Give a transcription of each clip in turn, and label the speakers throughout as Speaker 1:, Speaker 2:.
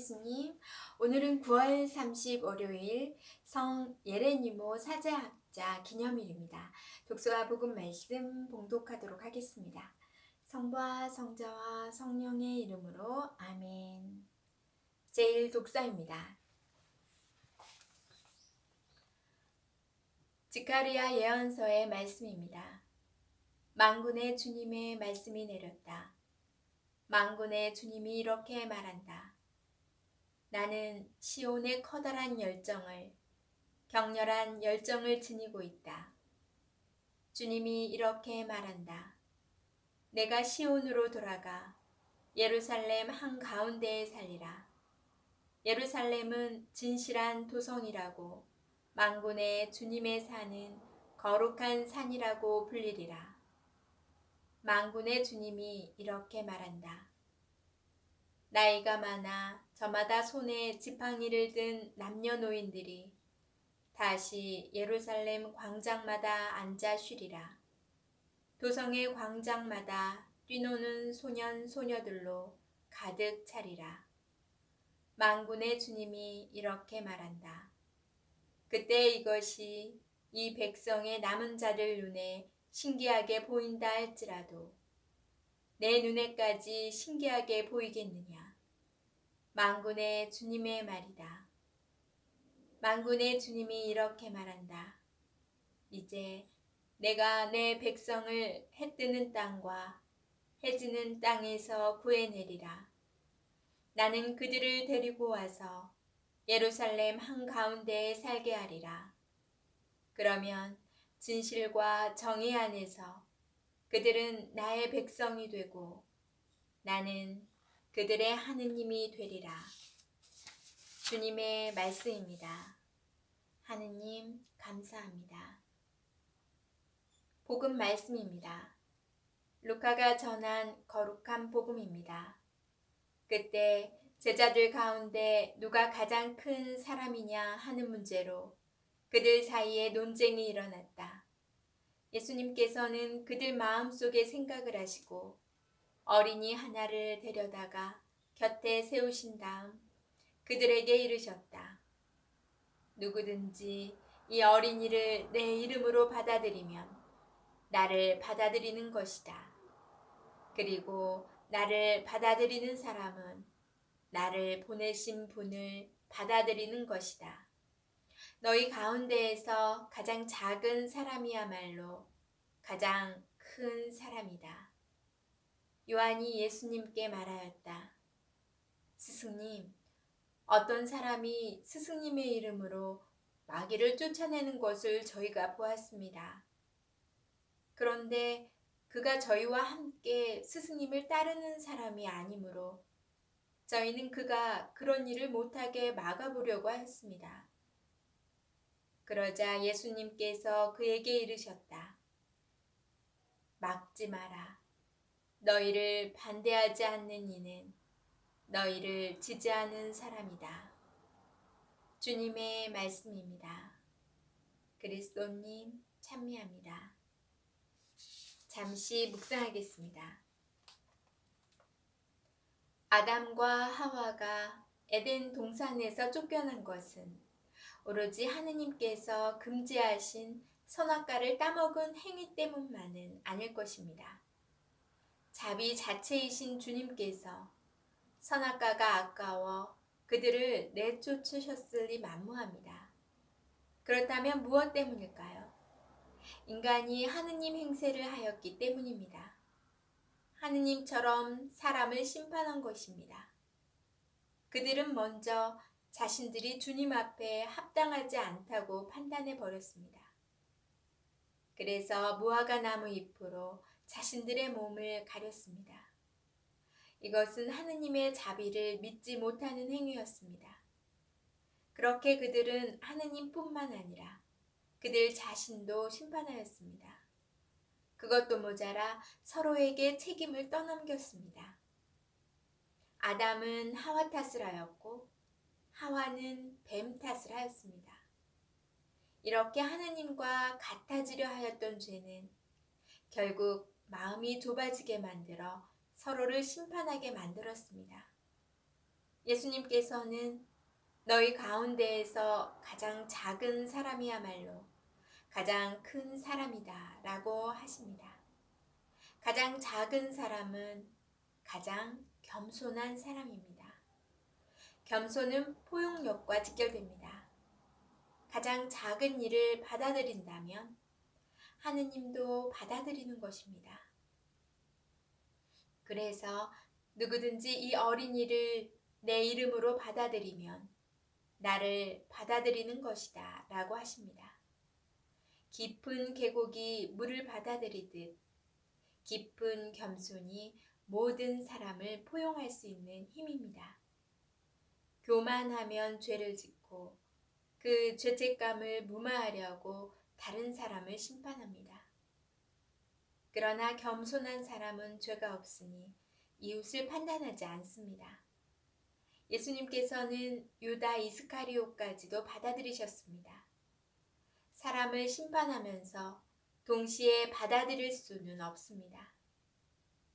Speaker 1: 예수님. 오늘은 9월 30 월요일 성 예레니모 사제학자 기념일입니다. 독서와 복음 말씀 봉독하도록 하겠습니다. 성부와 성자와 성령의 이름으로 아멘. 제일 독서입니다. 지카리아 예언서의 말씀입니다. 망군의 주님의 말씀이 내렸다. 망군의 주님이 이렇게 말한다. 나는 시온의 커다란 열정을, 격렬한 열정을 지니고 있다. 주님이 이렇게 말한다. 내가 시온으로 돌아가 예루살렘 한가운데에 살리라. 예루살렘은 진실한 도성이라고 망군의 주님의 산은 거룩한 산이라고 불리리라. 망군의 주님이 이렇게 말한다. 나이가 많아 저마다 손에 지팡이를 든 남녀노인들이 다시 예루살렘 광장마다 앉아 쉬리라. 도성의 광장마다 뛰노는 소년 소녀들로 가득 차리라. 망군의 주님이 이렇게 말한다. 그때 이것이 이 백성의 남은 자들 눈에 신기하게 보인다 할지라도 내 눈에까지 신기하게 보이겠느냐. 망군의 주님의 말이다. 망군의 주님이 이렇게 말한다. 이제 내가 내 백성을 해 뜨는 땅과 해 지는 땅에서 구해내리라. 나는 그들을 데리고 와서 예루살렘 한가운데에 살게 하리라. 그러면 진실과 정의 안에서 그들은 나의 백성이 되고 나는 그들의 하느님이 되리라. 주님의 말씀입니다. 하느님 감사합니다. 복음 말씀입니다. 루카가 전한 거룩한 복음입니다. 그때 제자들 가운데 누가 가장 큰 사람이냐 하는 문제로 그들 사이에 논쟁이 일어났다. 예수님께서는 그들 마음속에 생각을 하시고 어린이 하나를 데려다가 곁에 세우신 다음 그들에게 이르셨다. 누구든지 이 어린이를 내 이름으로 받아들이면 나를 받아들이는 것이다. 그리고 나를 받아들이는 사람은 나를 보내신 분을 받아들이는 것이다. 너희 가운데에서 가장 작은 사람이야말로 가장 큰 사람이다. 요한이 예수님께 말하였다. 스승님, 어떤 사람이 스승님의 이름으로 마귀를 쫓아내는 것을 저희가 보았습니다. 그런데 그가 저희와 함께 스승님을 따르는 사람이 아니므로 저희는 그가 그런 일을 못하게 막아보려고 했습니다. 그러자 예수님께서 그에게 이르셨다. 막지 마라. 너희를 반대하지 않는 이는 너희를 지지하는 사람이다. 주님의 말씀입니다. 그리스도님 찬미합니다. 잠시 묵상하겠습니다. 아담과 하와가 에덴 동산에서 쫓겨난 것은 오로지 하느님께서 금지하신 선악과를 따먹은 행위 때문만은 아닐 것입니다. 자비 자체이신 주님께서 선악과가 아까워 그들을 내쫓으셨을리 만무합니다. 그렇다면 무엇 때문일까요? 인간이 하느님 행세를 하였기 때문입니다. 하느님처럼 사람을 심판한 것입니다. 그들은 먼저 자신들이 주님 앞에 합당하지 않다고 판단해 버렸습니다. 그래서 무화과 나무 잎으로 자신들의 몸을 가렸습니다. 이것은 하느님의 자비를 믿지 못하는 행위였습니다. 그렇게 그들은 하느님뿐만 아니라 그들 자신도 심판하였습니다. 그것도 모자라 서로에게 책임을 떠넘겼습니다. 아담은 하와 탓을 하였고 하와는 뱀 탓을 하였습니다. 이렇게 하느님과 같아지려 하였던 죄는 결국 마음이 좁아지게 만들어 서로를 심판하게 만들었습니다. 예수님께서는 너희 가운데에서 가장 작은 사람이야말로 가장 큰 사람이다 라고 하십니다. 가장 작은 사람은 가장 겸손한 사람입니다. 겸손은 포용력과 직결됩니다. 가장 작은 일을 받아들인다면 하느님도 받아들이는 것입니다. 그래서 누구든지 이 어린이를 내 이름으로 받아들이면 나를 받아들이는 것이다 라고 하십니다. 깊은 계곡이 물을 받아들이듯 깊은 겸손이 모든 사람을 포용할 수 있는 힘입니다. 교만하면 죄를 짓고 그 죄책감을 무마하려고 다른 사람을 심판합니다. 그러나 겸손한 사람은 죄가 없으니 이웃을 판단하지 않습니다. 예수님께서는 유다 이스카리오까지도 받아들이셨습니다. 사람을 심판하면서 동시에 받아들일 수는 없습니다.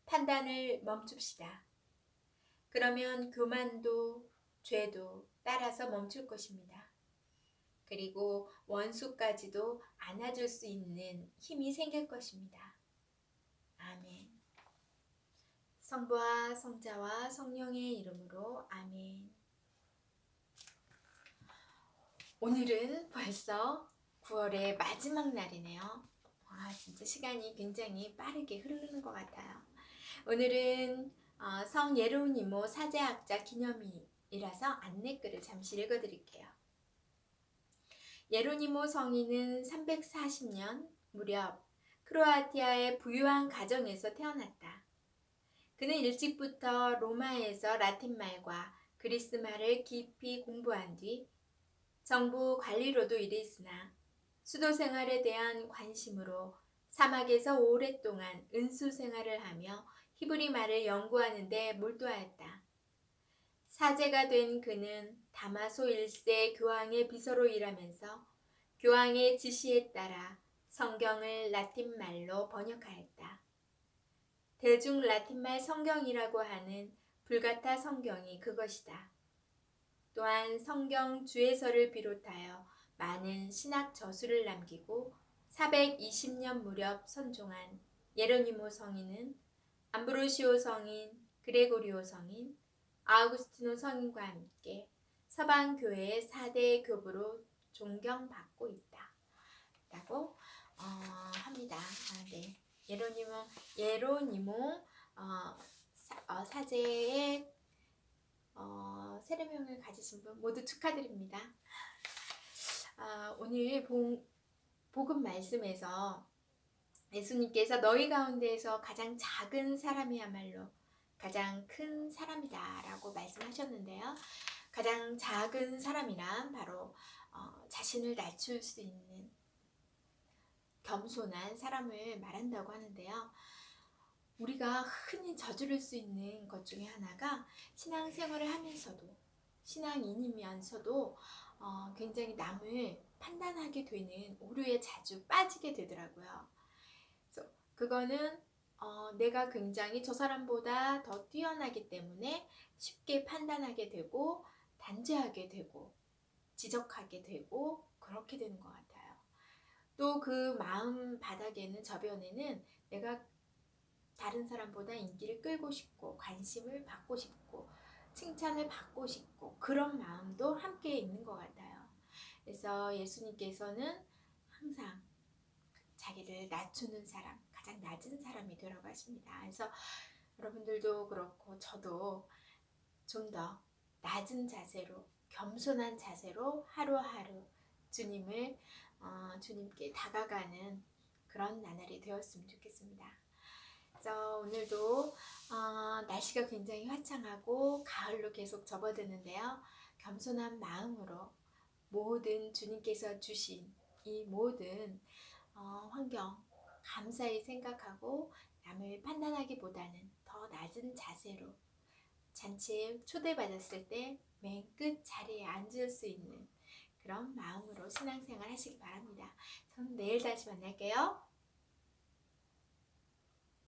Speaker 1: 판단을 멈춥시다. 그러면 교만도 죄도 따라서 멈출 것입니다. 그리고 원수까지도 안아줄 수 있는 힘이 생길 것입니다. 아멘. 성부와 성자와 성령의 이름으로 아멘. 오늘은 벌써 9월의 마지막 날이네요. 와, 진짜 시간이 굉장히 빠르게 흐르는 것 같아요. 오늘은 어, 성 예로니모 사제학자 기념일이라서 안내글을 잠시 읽어드릴게요. 예로니모 성인은 340년 무렵 크로아티아의 부유한 가정에서 태어났다. 그는 일찍부터 로마에서 라틴말과 그리스말을 깊이 공부한 뒤 정부 관리로도 일했으나 수도 생활에 대한 관심으로 사막에서 오랫동안 은수 생활을 하며 히브리 말을 연구하는 데 몰두하였다. 사제가 된 그는 다마소 1세 교황의 비서로 일하면서 교황의 지시에 따라 성경을 라틴 말로 번역하였다. 대중 라틴말 성경이라고 하는 불가타 성경이 그것이다. 또한 성경 주에서를 비롯하여 많은 신학 저수를 남기고 420년 무렵 선종한 예로니모 성인은 암브로시오 성인, 그레고리오 성인, 아우구스티노 성인과 함께 서방 교회의 4대 교부로 존경받고 있다. 라고 어, 합니다. 아, 네. 예로니모 예로니모 어, 사, 제의 어, 세례명을 가지신 분 모두 축하드립니다. 아, 오늘 본, 복음 말씀에서 예수님께서 너희 가운데에서 가장 작은 사람이야말로 가장 큰 사람이다 라고 말씀하셨는데요. 가장 작은 사람이란 바로 어, 자신을 낮출 수 있는 겸손한 사람을 말한다고 하는데요. 우리가 흔히 저지를 수 있는 것 중에 하나가 신앙생활을 하면서도 신앙인이면서도 어, 굉장히 남을 판단하게 되는 오류에 자주 빠지게 되더라고요. 그래서 그거는 어, 내가 굉장히 저 사람보다 더 뛰어나기 때문에 쉽게 판단하게 되고 단죄하게 되고 지적하게 되고 그렇게 되는 것 같아요. 또 그 마음 바닥에는 저변에는 내가 다른 사람보다 인기를 끌고 싶고 관심을 받고 싶고 칭찬을 받고 싶고 그런 마음도 함께 있는 것 같아요. 그래서 예수님께서는 항상 자기를 낮추는 사람, 가장 낮은 사람이 되라고 하십니다. 그래서 여러분들도 그렇고 저도 좀 더 낮은 자세로 겸손한 자세로 하루하루 주님을 어, 주님께 다가가는 그런 나날이 되었으면 좋겠습니다. 그래서 오늘도 어, 날씨가 굉장히 화창하고 가을로 계속 접어드는데요. 겸손한 마음으로 모든 주님께서 주신 이 모든 어, 환경 감사히 생각하고 남을 판단하기보다는 더 낮은 자세로 잔치에 초대받았을 때 맨 끝 자리에 앉을 수 있는 그런 마음으로 신앙생활 하시기 바랍니다. 저는 내일 다시 만날게요.